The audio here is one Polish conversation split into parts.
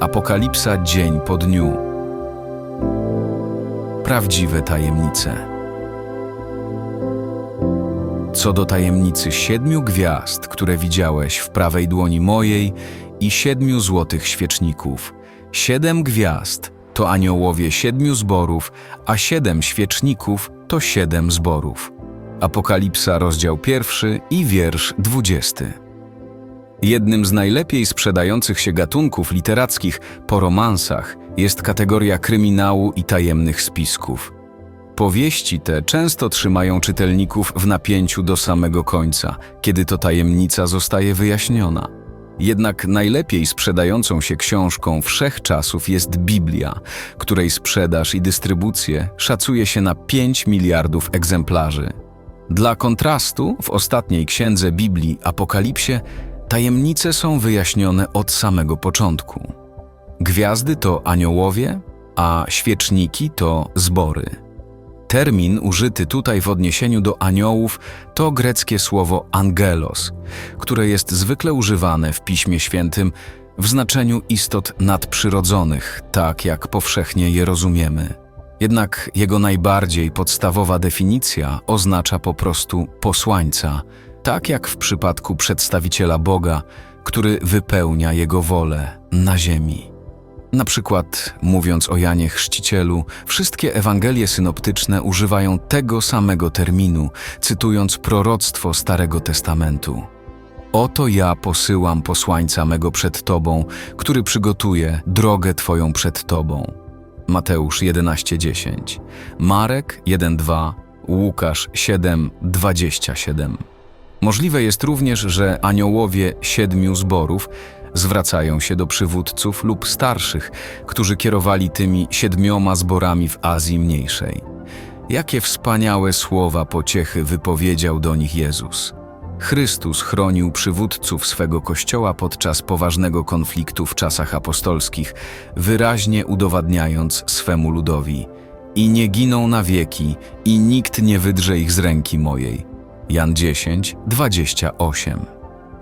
Apokalipsa dzień po dniu. Prawdziwe tajemnice. Co do tajemnicy siedmiu gwiazd, które widziałeś w prawej dłoni mojej i siedmiu złotych świeczników. Siedem gwiazd to aniołowie siedmiu zborów, a siedem świeczników to siedem zborów. Apokalipsa, rozdział pierwszy i wiersz dwudziesty. Jednym z najlepiej sprzedających się gatunków literackich po romansach jest kategoria kryminału i tajemnych spisków. Powieści te często trzymają czytelników w napięciu do samego końca, kiedy to tajemnica zostaje wyjaśniona. Jednak najlepiej sprzedającą się książką wszechczasów jest Biblia, której sprzedaż i dystrybucję szacuje się na 5 miliardów egzemplarzy. Dla kontrastu, w ostatniej księdze Biblii, Apokalipsie, tajemnice są wyjaśnione od samego początku. Gwiazdy to aniołowie, a świeczniki to zbory. Termin użyty tutaj w odniesieniu do aniołów to greckie słowo angelos, które jest zwykle używane w Piśmie Świętym w znaczeniu istot nadprzyrodzonych, tak jak powszechnie je rozumiemy. Jednak jego najbardziej podstawowa definicja oznacza po prostu posłańca, tak jak w przypadku przedstawiciela Boga, który wypełnia jego wolę na ziemi. Na przykład, mówiąc o Janie Chrzcicielu, wszystkie Ewangelie synoptyczne używają tego samego terminu, cytując proroctwo Starego Testamentu. Oto ja posyłam posłańca mego przed Tobą, który przygotuje drogę Twoją przed Tobą. Mateusz 11:10, Marek 1:2, Łukasz 7:27. Możliwe jest również, że aniołowie siedmiu zborów zwracają się do przywódców lub starszych, którzy kierowali tymi siedmioma zborami w Azji Mniejszej. Jakie wspaniałe słowa pociechy wypowiedział do nich Jezus. Chrystus chronił przywódców swego kościoła podczas poważnego konfliktu w czasach apostolskich, wyraźnie udowadniając swemu ludowi: I nie giną na wieki, i nikt nie wydrze ich z ręki mojej. Jan 10, 28.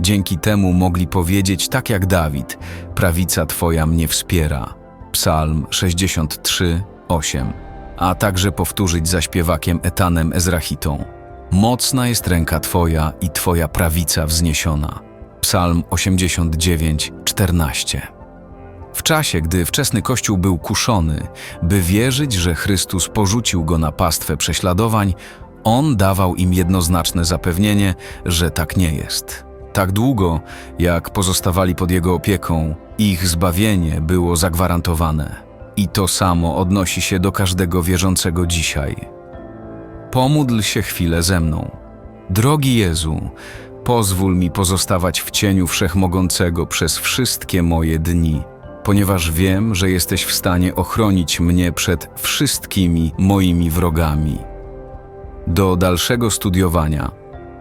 Dzięki temu mogli powiedzieć tak jak Dawid: Prawica Twoja mnie wspiera. Psalm 63, 8. A także powtórzyć za śpiewakiem Etanem Ezrachitą: Mocna jest ręka Twoja i Twoja prawica wzniesiona. Psalm 89, 14. W czasie, gdy wczesny Kościół był kuszony, by wierzyć, że Chrystus porzucił go na pastwę prześladowań, on dawał im jednoznaczne zapewnienie, że tak nie jest. Tak długo, jak pozostawali pod jego opieką, ich zbawienie było zagwarantowane. I to samo odnosi się do każdego wierzącego dzisiaj. Pomódl się chwilę ze mną. Drogi Jezu, pozwól mi pozostawać w cieniu Wszechmogącego przez wszystkie moje dni, ponieważ wiem, że jesteś w stanie ochronić mnie przed wszystkimi moimi wrogami. Do dalszego studiowania.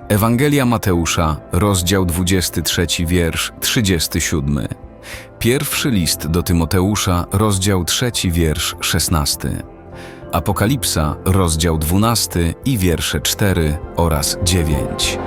Ewangelia Mateusza, rozdział 23, wiersz 37. Pierwszy list do Tymoteusza, rozdział 3, wiersz 16. Apokalipsa, rozdział 12 i wiersze 4 oraz 9.